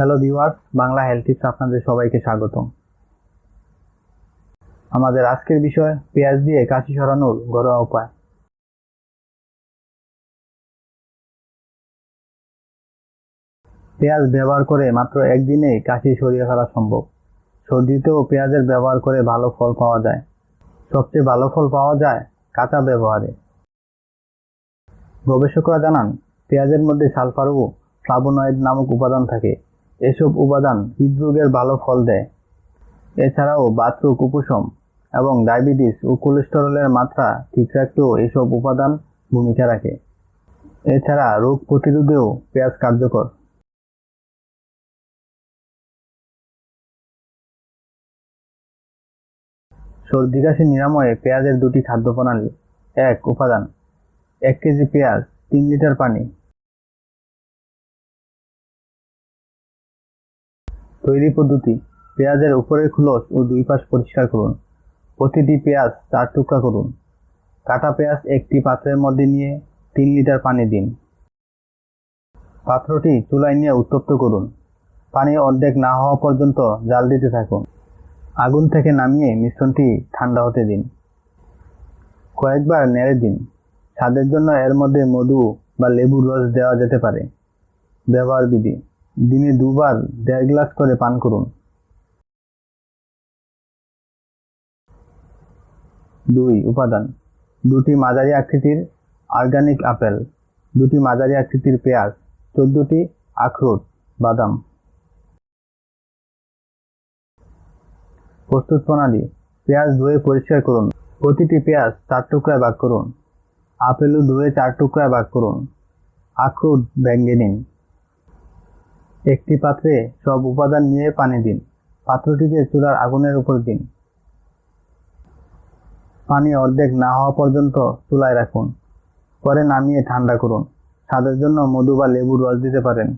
Hello viewers Bangla health tips আপনাদের সবাইকে স্বাগতম। আমাদের আজকের বিষয়, পেঁয়াজ দিয়ে কাশি সরানোর ঘরোয়া উপায়। পেঁয়াজ ব্যবহার করে মাত্র একদিনেই কাশি সরিয়ে ফেলা সম্ভব। সর্দিতেও পেঁয়াজের ব্যবহার করে ভালো ফল পাওয়া যায়। সবচেয়ে ভালো ফল পাওয়া যায় কাঁচা ব্যবহারে। গবেষকরা জানান, পেঁয়াজের মধ্যে সালফার ও ফ্লাভোনয়েড নামক উপাদান থাকে। এসব উপাদান হৃদরোগের ভালো ফল দেয়। এছাড়াও বাতরোগ উপশম এবং ডায়াবেটিস ও কোলেস্টেরলের মাত্রা ঠিক রাখতেও এসব উপাদান ভূমিকা রাখে। এছাড়া রোগ প্রতিরোধেও পেঁয়াজ কার্যকর। সর্দি, কাশি, নিরাময়ে পেঁয়াজের দুটি খাদ্য প্রণালী এক উপাদান, এক কেজি পেঁয়াজ, তিন লিটার পানি। তৈরি পদ্ধতি, পেঁয়াজের উপরের খোলস ও দুই পাশ পরিষ্কার করুন। প্রতিটি পেঁয়াজ চার টুকরা করুন। কাটা পেঁয়াজ একটি পাত্রের মধ্যে নিয়ে তিন লিটার পানি দিন। পাত্রটি চুলায় নিয়ে উত্তপ্ত করুন। পানি অর্ধেক না হওয়া পর্যন্ত জাল দিতে থাকুন। আগুন থেকে নামিয়ে মিশ্রণটি ঠান্ডা হতে দিন। কয়েকবার নেড়ে দিন। স্বাদের জন্য এর মধ্যে মধু বা লেবুর রস দেওয়া যেতে পারে। ব্যবহার বিধি দিনে দুবার দেড় গ্লাস করে পান করুন। দুই, উপাদান। দুটি মাঝারি আকৃতির অর্গানিক আপেল দুটি মাঝারি আকৃতির পেঁয়াজ, চোদ্দটি আখরোট, বাদাম। প্রস্তুত প্রণালী, পেঁয়াজ ধুয়ে পরিষ্কার করুন। প্রতিটি পেঁয়াজ চার টুকরায় ভাগ করুন। আপেলও ধুয়ে চার টুকরায় ভাগ করুন। আখরোট ভেঙে নিন। একটি পাত্রে সব উপাদান নিয়ে পানি দিন। পাত্রটিকে চুলার আগুনের উপর দিন। পানি অর্ধেক না হওয়া পর্যন্ত চুলায় রাখুন। পরে নামিয়ে ঠান্ডা করুন। স্বাদের জন্য মধু বা লেবুর রস দিতে পারেন।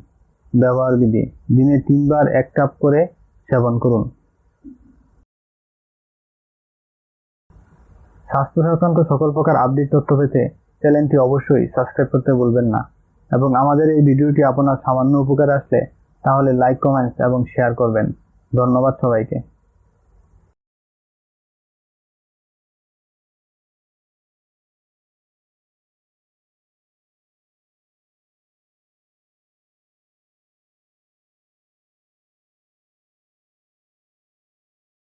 ব্যবহার বিধি, দিনে তিনবার এক কাপ করে সেবন করুন। স্বাস্থ্য সংক্রান্ত সকল প্রকার আপডেট তথ্য পেতে চ্যানেলটি অবশ্যই সাবস্ক্রাইব করতে ভুলবেন না। এবং আমাদের এই ভিডিওটি আপনার সামান্য উপকার আসলে তাহলে লাইক কমেন্টস এবং শেয়ার করবেন। ধন্যবাদ সবাইকে।